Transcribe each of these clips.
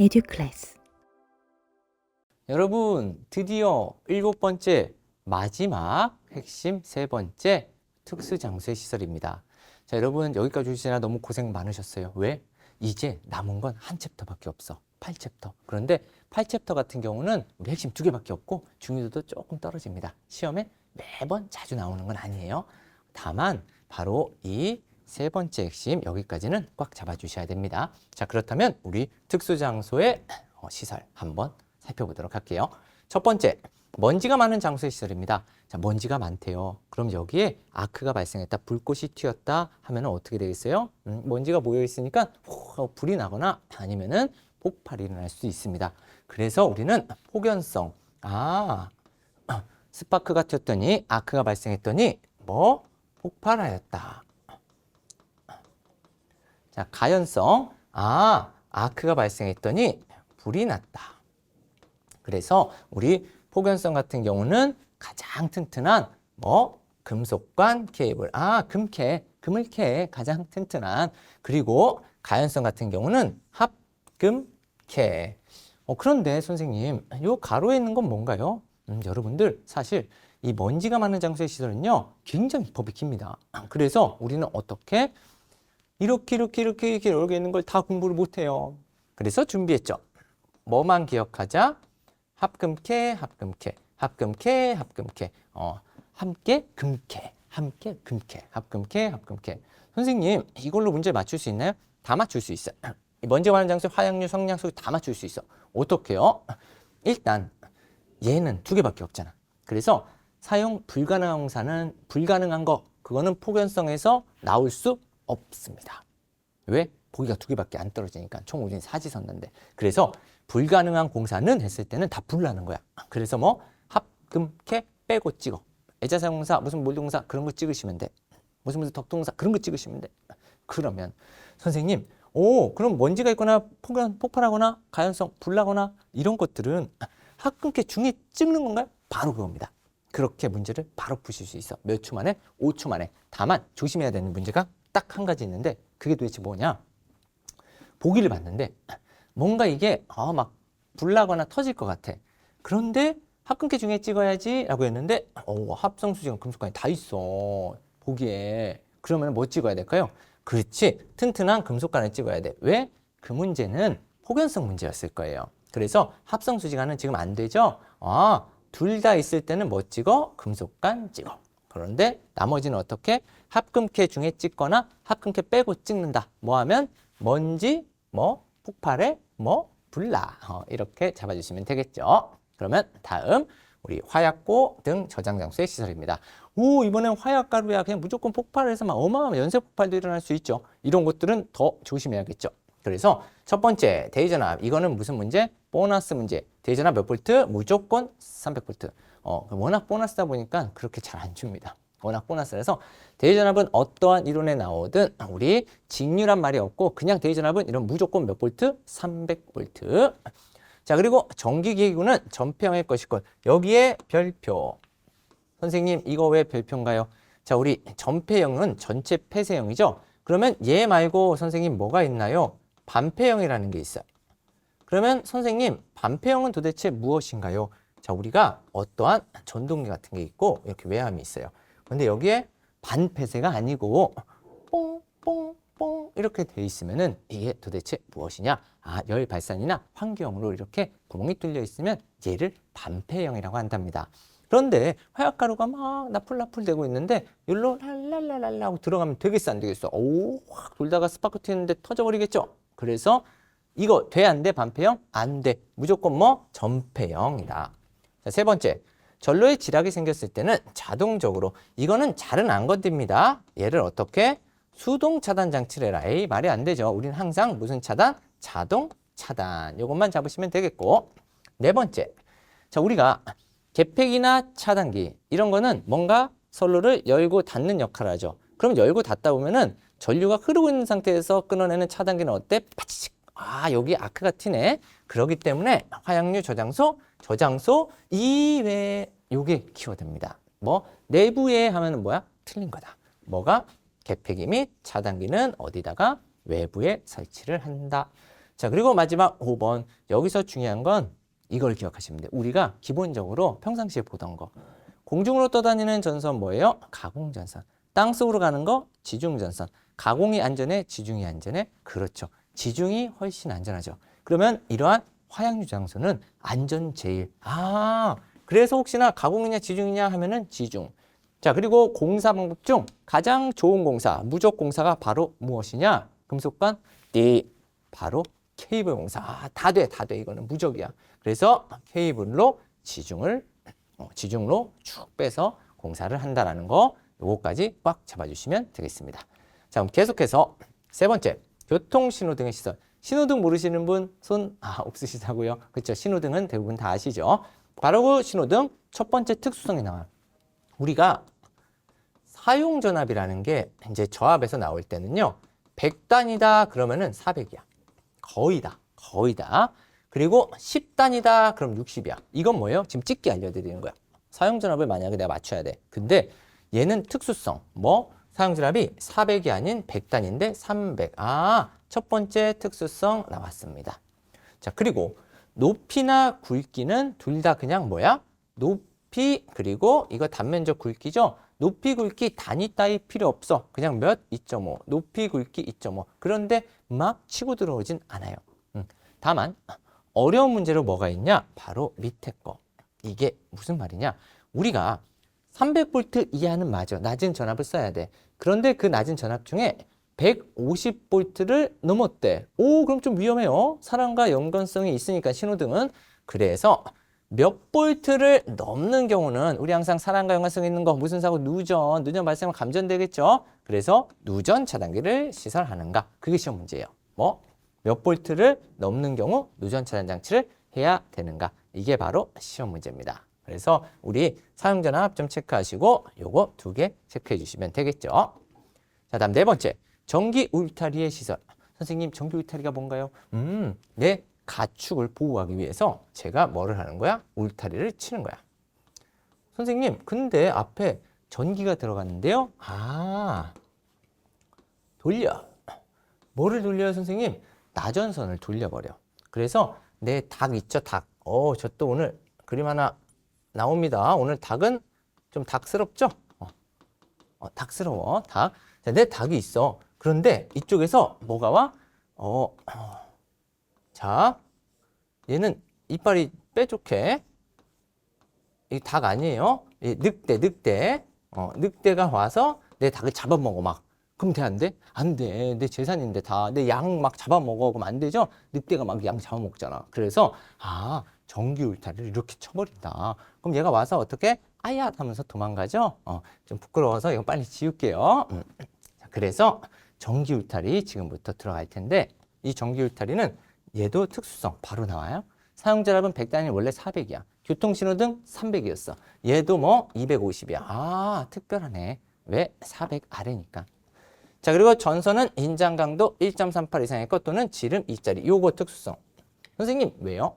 에듀클래스 여러분, 드디어 일곱 번째 마지막 핵심 세 번째 특수 장소의 시설입니다. 자, 여러분 여기까지 오시느라 너무 고생 많으셨어요. 왜? 이제 남은 건 한 챕터밖에 없어. 8챕터. 그런데 8챕터 같은 경우는 우리 핵심 두 개밖에 없고 중요도도 조금 떨어집니다. 시험에 매번 자주 나오는 건 아니에요. 다만 바로 이 세 번째 핵심 여기까지는 꽉 잡아 주셔야 됩니다. 자, 그렇다면 우리 특수 장소의 어, 시설 한번 살펴보도록 할게요. 첫 번째, 먼지가 많은 장소의 시설입니다. 자, 먼지가 많대요. 그럼 여기에 아크가 발생했다, 불꽃이 튀었다 하면 어떻게 되겠어요? 음, 먼지가 모여 있으니까 후, 하고 불이 나거나 아니면은 폭발이 일어날 수 있습니다. 그래서 우리는 폭연성, 아, 스파크가 튀었더니 아크가 발생했더니 뭐 폭발하였다. 자, 가연성, 아, 아크가 발생했더니 불이 났다. 그래서 우리 폭연성 같은 경우는 가장 튼튼한 뭐 금속관 케이블 아 금캐 금을캐 가장 튼튼한 그리고 가연성 같은 경우는 합금캐 어, 그런데 선생님 요 가로에 있는 건 뭔가요? 음, 여러분들 사실 이 먼지가 많은 장소의 시설은요 굉장히 법이 깁니다 그래서 우리는 어떻게 이렇게 이렇게 이렇게 이렇게 여기 있는 걸 다 공부를 못해요 그래서 준비했죠 뭐만 기억하자 합금캐, 합금캐, 합금캐, 합금캐. 어, 함께 금캐, 함께 금캐, 합금캐, 합금캐. 선생님, 이걸로 문제 맞출 수 있나요? 다 맞출 수 있어요. 이 먼지 많은 장소, 화약류, 성냥소 다 맞출 수 있어. 어떻게요? 일단 얘는 두 개밖에 없잖아. 그래서 사용 불가능한 공사는 불가능한 거 그거는 폭연성에서 나올 수 없습니다. 왜? 보기가 두 개밖에 안 떨어지니까 총 우린 사지 섰는데 그래서 불가능한 공사는 했을 때는 다 불나는 거야. 그래서 뭐 합금캐 빼고 찍어. 애자사용사 무슨 몰동사 그런 거 찍으시면 돼. 무슨 무슨 덕동사 그런 거 찍으시면 돼. 그러면 선생님 오 그럼 먼지가 있거나 폭연, 폭발하거나 가연성 불나거나 이런 것들은 합금캐 중에 찍는 건가요? 바로 그겁니다. 그렇게 문제를 바로 푸실 수 있어. 몇 초 만에? 5초 만에. 다만 조심해야 되는 문제가 딱 한 가지 있는데 그게 도대체 뭐냐? 보기를 봤는데 뭔가 이게 아, 막 불나거나 터질 것 같아. 그런데 합금캐 중에 찍어야지 라고 했는데 어, 합성 수지가 금속관이 다 있어. 보기에. 그러면 뭐 찍어야 될까요? 그렇지. 튼튼한 금속관을 찍어야 돼. 왜? 그 문제는 폭연성 문제였을 거예요. 그래서 합성 수지관은 지금 안 되죠? 아, 둘 다 있을 때는 뭐 찍어? 금속관 찍어. 그런데 나머지는 어떻게? 합금캐 중에 찍거나 합금캐 빼고 찍는다. 뭐 하면 먼지, 뭐 폭발에 뭐 불나 어, 이렇게 잡아주시면 되겠죠. 그러면 다음 우리 화약고 등 저장 장소의 시설입니다. 오 이번엔 화약가루야 그냥 무조건 폭발해서 막 어마어마한 연쇄 폭발도 일어날 수 있죠. 이런 것들은 더 조심해야겠죠. 그래서 첫 번째 대전압 이거는 무슨 문제? 보너스 문제. 대전압 몇 볼트? 무조건 300볼트. 어 워낙 보너스다 보니까 그렇게 잘 안 줍니다. 워낙 보너스라서 대전압은 어떠한 이론에 나오든 우리 직류란 말이 없고 그냥 대전압은 이런 무조건 몇 볼트? 300볼트. 자 그리고 전기기구는 전폐형일 것이고 여기에 별표. 선생님 이거 왜 별표인가요? 자 우리 전폐형은 전체 폐쇄형이죠. 그러면 얘 말고 선생님 뭐가 있나요? 반폐형이라는 게 있어요. 그러면 선생님 반폐형은 도대체 무엇인가요? 자 우리가 어떠한 전동기 같은 게 있고 이렇게 외함이 있어요. 근데 여기에 반폐쇄가 아니고 뽕뽕뽕 이렇게 돼 있으면은 이게 도대체 무엇이냐? 아, 열 발산이나 환기형으로 이렇게 구멍이 뚫려 있으면 얘를 반폐형이라고 한답니다. 그런데 화약가루가 막 나풀나풀 되고 있는데 여기로 랄랄랄랄라 하고 들어가면 되겠어 안 되겠어? 오, 확 돌다가 스파크 튀는데 터져버리겠죠? 그래서 이거 돼 안 돼? 반폐형? 안 돼. 무조건 뭐? 전폐형이다. 자, 세 번째. 전로에 지락이 생겼을 때는 자동적으로 이거는 잘은 안 건듭니다. 얘를 어떻게 수동 차단 장치를 해라. 에이 말이 안 되죠. 우리는 항상 무슨 차단? 자동 차단. 이것만 잡으시면 되겠고 네 번째. 자 우리가 개폐기나 차단기 이런 거는 뭔가 선로를 열고 닫는 역할을 하죠. 그럼 열고 닫다 보면은 전류가 흐르고 있는 상태에서 끊어내는 차단기는 어때? 파치직. 아 여기 아크가 튀네. 그러기 때문에 화약류 저장소 저장소 이외 요게 키워드입니다. 뭐 내부에 하면은 뭐야? 틀린 거다. 뭐가 개폐기 및 차단기는 어디다가 외부에 설치를 한다. 자, 그리고 마지막 5번. 여기서 중요한 건 이걸 기억하시면 돼요. 우리가 기본적으로 평상시에 보던 거. 공중으로 떠다니는 전선 뭐예요? 가공전선. 땅속으로 가는 거 지중전선. 가공이 안전해, 지중이 안전해? 그렇죠. 지중이 훨씬 안전하죠. 그러면 이러한 화약류 장소는 안전 제일. 아, 그래서 혹시나 가공이냐 지중이냐 하면은 지중. 자, 그리고 공사 방법 중 가장 좋은 공사, 무적 공사가 바로 무엇이냐? 금속관? 띠. 바로 케이블 공사. 아, 다 돼, 다 돼. 이거는 무적이야. 그래서 케이블로 지중을, 어, 지중로 쭉 빼서 공사를 한다라는 거, 요거까지 꽉 잡아주시면 되겠습니다. 자, 그럼 계속해서 세 번째, 교통 신호 등의 시설. 신호등 모르시는 분 손 아, 없으시다고요? 그렇죠. 신호등은 대부분 다 아시죠? 바로 그 신호등 첫 번째 특수성이 나와요. 우리가 사용 전압이라는 게 이제 저압에서 나올 때는요. 100단이다 그러면은 400이야. 거의 다. 거의 다. 그리고 10단이다 그럼 60이야. 이건 뭐예요? 지금 찍기 알려 드리는 거야. 사용 전압을 만약에 내가 맞춰야 돼. 근데 얘는 특수성. 뭐? 사용 전압이 400이 아닌 100단인데 300. 아, 첫 번째 특수성 나왔습니다. 자, 그리고 높이나 굵기는 둘 다 그냥 뭐야? 높이 그리고 이거 단면적 굵기죠. 높이 굵기 단위 따위 필요 없어. 그냥 몇? 2.5. 높이 굵기 2.5. 그런데 막 치고 들어오진 않아요. 음. 다만 어려운 문제로 뭐가 있냐? 바로 밑에 거. 이게 무슨 말이냐? 우리가 300V 이하는 맞아. 낮은 전압을 써야 돼. 그런데 그 낮은 전압 중에 150V를 넘었대. 오, 그럼 좀 위험해요. 사람과 연관성이 있으니까 신호등은. 그래서 몇 볼트를 넘는 경우는 우리 항상 사람과 연관성 있는 거 무슨 사고 누전, 누전 발생하면 감전되겠죠. 그래서 누전 차단기를 시설하는가? 그게 시험 문제예요. 뭐? 몇 볼트를 넘는 경우 누전 차단 장치를 해야 되는가? 이게 바로 시험 문제입니다. 그래서 우리 사용 전압 좀 체크하시고 요거 두 개 체크해 주시면 되겠죠. 자, 다음 네 번째. 전기 울타리의 시설. 선생님, 전기 울타리가 뭔가요? 음, 내 가축을 보호하기 위해서 제가 뭐를 하는 거야? 울타리를 치는 거야. 선생님, 근데 앞에 전기가 들어갔는데요? 아, 돌려. 뭐를 돌려요, 선생님? 나전선을 돌려버려. 그래서 내 닭 있죠, 닭. 어, 저 또 오늘 그림 하나 나옵니다. 오늘 닭은 좀 닭스럽죠? 어, 어, 닭스러워, 닭. 자, 내 닭이 있어. 그런데 이쪽에서 뭐가 와? 어, 어. 자, 얘는 이빨이 뾰족해. 이 닭 아니에요? 이 늑대, 늑대. 어, 늑대가 와서 내 닭을 잡아먹어, 막. 그럼 돼, 안 돼? 안 돼. 내 재산인데 다. 내 양 막 잡아먹어. 그럼 안 되죠? 늑대가 막 양 잡아먹잖아. 그래서, 아, 전기 울타리를 이렇게 쳐버린다. 그럼 얘가 와서 어떻게? 아야! 하면서 도망가죠? 어, 좀 부끄러워서 이거 빨리 지울게요. 음. 자, 그래서 전기 울타리 지금부터 들어갈 텐데, 이 전기 울타리는 얘도 특수성 바로 나와요. 사용 전압은 100단위 원래 400이야. 교통신호등 300이었어. 얘도 뭐 250이야. 아, 특별하네. 왜? 400 아래니까. 자, 그리고 전선은 인장 강도 1.38 이상의 것 또는 지름 2짜리. 요거 특수성. 선생님, 왜요?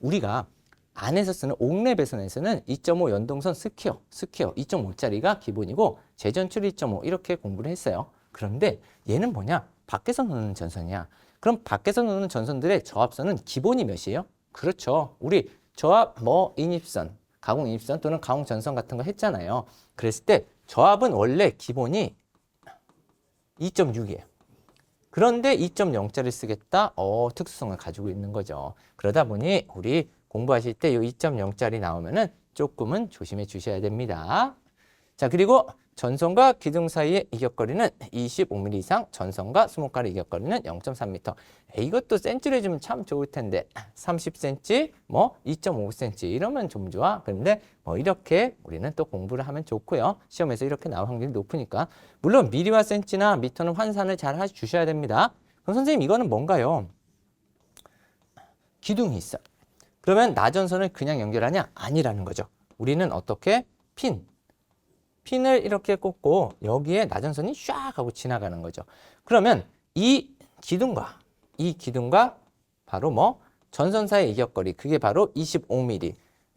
우리가 안에서 쓰는 옥내 배선에서는 2.5 연동선 스퀘어, 스퀘어 2.5짜리가 기본이고 재전출 2.5 이렇게 공부를 했어요. 그런데 얘는 뭐냐? 밖에서 노는 전선이야. 그럼 밖에서 노는 전선들의 저압선은 기본이 몇이에요? 그렇죠. 우리 저압 뭐 인입선, 가공 인입선 또는 가공 전선 같은 거 했잖아요. 그랬을 때 저압은 원래 기본이 2.6이에요. 그런데 2.0짜리 쓰겠다? 어, 특수성을 가지고 있는 거죠. 그러다 보니 우리 공부하실 때 이 2.0짜리 나오면은 조금은 조심해 주셔야 됩니다. 자, 그리고 전선과 기둥 사이의 이격거리는 25mm 이상, 전선과 수목가의 이격거리는 0.3m. 이것도 센치로 해주면 참 좋을 텐데 30cm, 뭐 2.5cm 이러면 좀 좋아. 그런데 뭐 이렇게 우리는 또 공부를 하면 좋고요. 시험에서 이렇게 나올 확률이 높으니까 물론 미리와 센치나 미터는 환산을 잘 해주셔야 됩니다. 그럼 선생님 이거는 뭔가요? 기둥이 있어. 그러면 나전선을 그냥 연결하냐? 아니라는 거죠. 우리는 어떻게 핀, 핀을 이렇게 꽂고 여기에 나전선이 샥 하고 지나가는 거죠. 그러면 이 기둥과 이 기둥과 바로 뭐 전선사의 이격거리 그게 바로 25mm.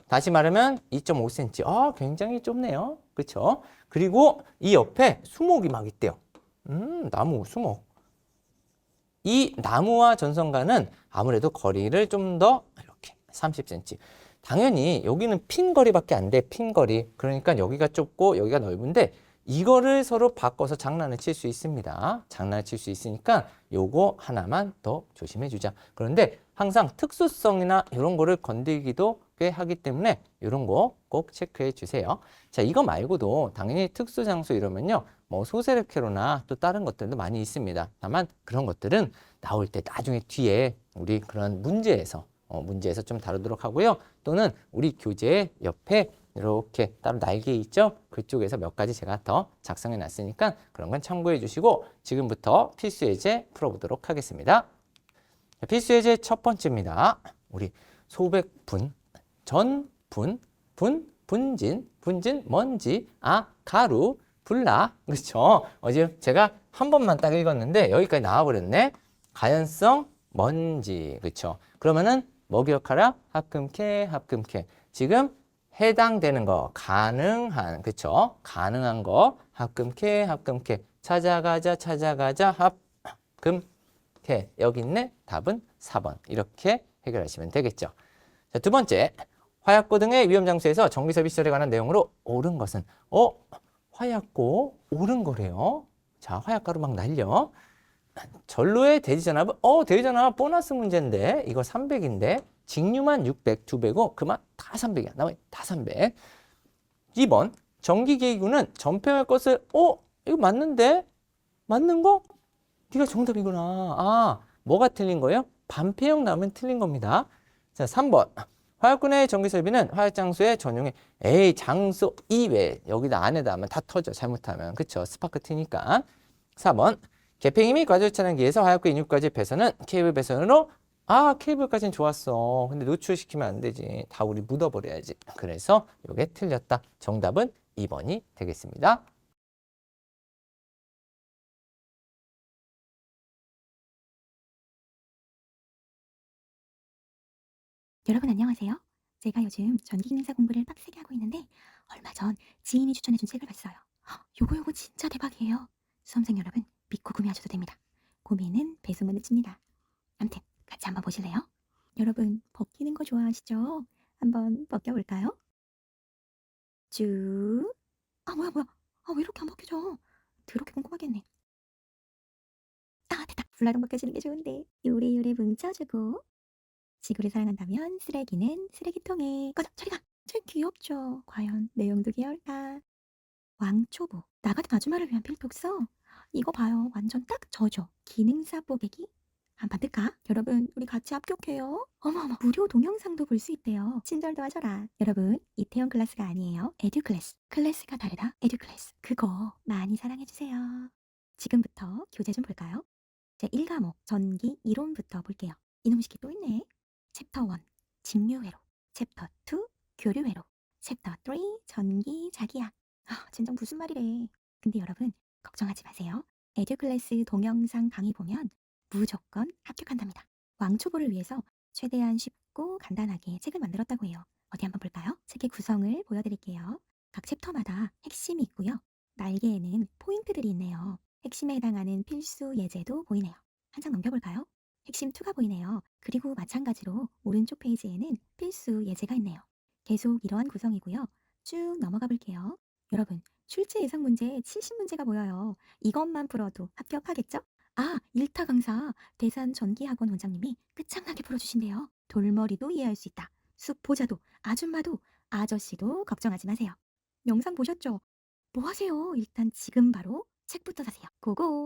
다시 말하면 2.5cm. 아, 굉장히 좁네요. 그렇죠? 그리고 이 옆에 수목이 막 있대요. 음, 나무 수목. 이 나무와 전선과는 아무래도 거리를 좀 더 이렇게 30cm. 당연히 여기는 핀 거리밖에 안 돼. 핀 거리. 그러니까 여기가 좁고 여기가 넓은데 이거를 서로 바꿔서 장난을 칠 수 있습니다. 장난을 칠 수 있으니까 요거 하나만 더 조심해 주자. 그런데 항상 특수성이나 이런 거를 건들기도 꽤 하기 때문에 이런 거 꼭 체크해 주세요. 자, 이거 말고도 당연히 특수 장소 이러면요. 뭐 소세르케로나 또 다른 것들도 많이 있습니다. 다만 그런 것들은 나올 때 나중에 뒤에 우리 그런 문제에서 어, 문제에서 좀 다루도록 하고요. 또는 우리 교재 옆에 이렇게 따로 날개 있죠? 그쪽에서 몇 가지 제가 더 작성해 놨으니까 그런 건 참고해 주시고 지금부터 필수 예제 풀어보도록 하겠습니다. 자, 필수 예제 첫 번째입니다. 우리 소백분, 전분, 분, 분진, 분진, 먼지, 아, 가루, 불나. 그렇죠? 어제 제가 한 번만 딱 읽었는데 여기까지 나와버렸네. 가연성, 먼지. 그렇죠? 그러면은 뭐 기억하라? 합금캐, 합금캐. 지금 해당되는 거, 가능한, 그쵸? 가능한 거, 합금캐, 합금캐. 찾아가자, 찾아가자, 합금캐. 여기 있네? 답은 4번. 이렇게 해결하시면 되겠죠. 자, 두 번째. 화약고 등의 위험 장소에서 정비설비 시설에 관한 내용으로 옳은 것은, 어? 화약고 옳은 거래요. 자, 화약가루 막 날려. 전로의 대지전압은 어 대지전압 보너스 문제인데 이거 300인데 직류만 600 2배고 그만 다 300이야. 나머지 다 300 2번 전기계기구는 전평할 것을 어 이거 맞는데? 맞는 거? 네가 정답이구나. 아 뭐가 틀린 거예요? 반폐형 나오면 틀린 겁니다. 자 3번. 화약군의 전기설비는 화약장소의 전용에 에이 장소 이외. 여기다 안에다 하면 다 터져 잘못하면. 그쵸? 스파크 트니까. 4번 개팽이 및 과절 차량기에서 화약구 인육까지 배선은 케이블 배선으로 아 케이블까지는 좋았어 근데 노출시키면 안 되지 다 우리 묻어버려야지 그래서 이게 틀렸다 정답은 2번이 되겠습니다 여러분 안녕하세요. 제가 요즘 전기 기능사 공부를 빡세게 하고 있는데 얼마 전 지인이 추천해준 책을 봤어요. 헉, 요거 요거 진짜 대박이에요. 수험생 여러분 믿고 구매하셔도 됩니다. 구매는 배송문을 칩니다. 암튼 같이 한번 보실래요? 여러분 벗기는 거 좋아하시죠? 한번 벗겨볼까요? 쭉. 아 뭐야 뭐야. 아 왜 이렇게 안 벗겨져? 더럽게 꼼꼼하겠네. 아 됐다. 불나동 벗겨지는 게 좋은데 요리요리 뭉쳐주고 지구를 사랑한다면 쓰레기는 쓰레기통에 꺼져 저리 가 제일 귀엽죠 과연 내용도 귀여울까 왕초보 나 같은 아줌마를 위한 필독서 이거 봐요. 완전 딱 저죠 기능사 뽀개기? 한판 뜰까? 여러분 우리 같이 합격해요. 어머어머. 무료 동영상도 볼 수 있대요. 친절도 하셔라. 여러분 이태원 클래스가 아니에요. 에듀 클래스. 클래스가 다르다. 에듀 클래스. 그거 많이 사랑해주세요. 지금부터 교재 좀 볼까요? 제 1과목 전기 이론부터 볼게요. 이놈 시키 또 있네. 챕터 1 직류회로. 챕터 2 교류회로. 챕터 3 전기 자기약 아 진정 무슨 말이래. 근데 여러분 걱정하지 마세요 에듀클래스 동영상 강의 보면 무조건 합격한답니다 왕초보를 위해서 최대한 쉽고 간단하게 책을 만들었다고 해요 어디 한번 볼까요? 책의 구성을 보여드릴게요 각 챕터마다 핵심이 있고요 날개에는 포인트들이 있네요 핵심에 해당하는 필수 예제도 보이네요 한 장 넘겨볼까요? 핵심 2가 보이네요. 그리고 마찬가지로 오른쪽 페이지에는 필수 예제가 있네요. 계속 이러한 구성이고요. 쭉 넘어가 볼게요. 여러분, 출제 예상 문제 70문제가 보여요. 이것만 풀어도 합격하겠죠? 아, 1타 강사 대산 전기학원 원장님이 끝장나게 풀어주신대요. 돌머리도 이해할 수 있다. 숲보자도, 아줌마도, 아저씨도 걱정하지 마세요. 영상 보셨죠? 뭐 하세요? 일단 지금 바로 책부터 사세요. 고고!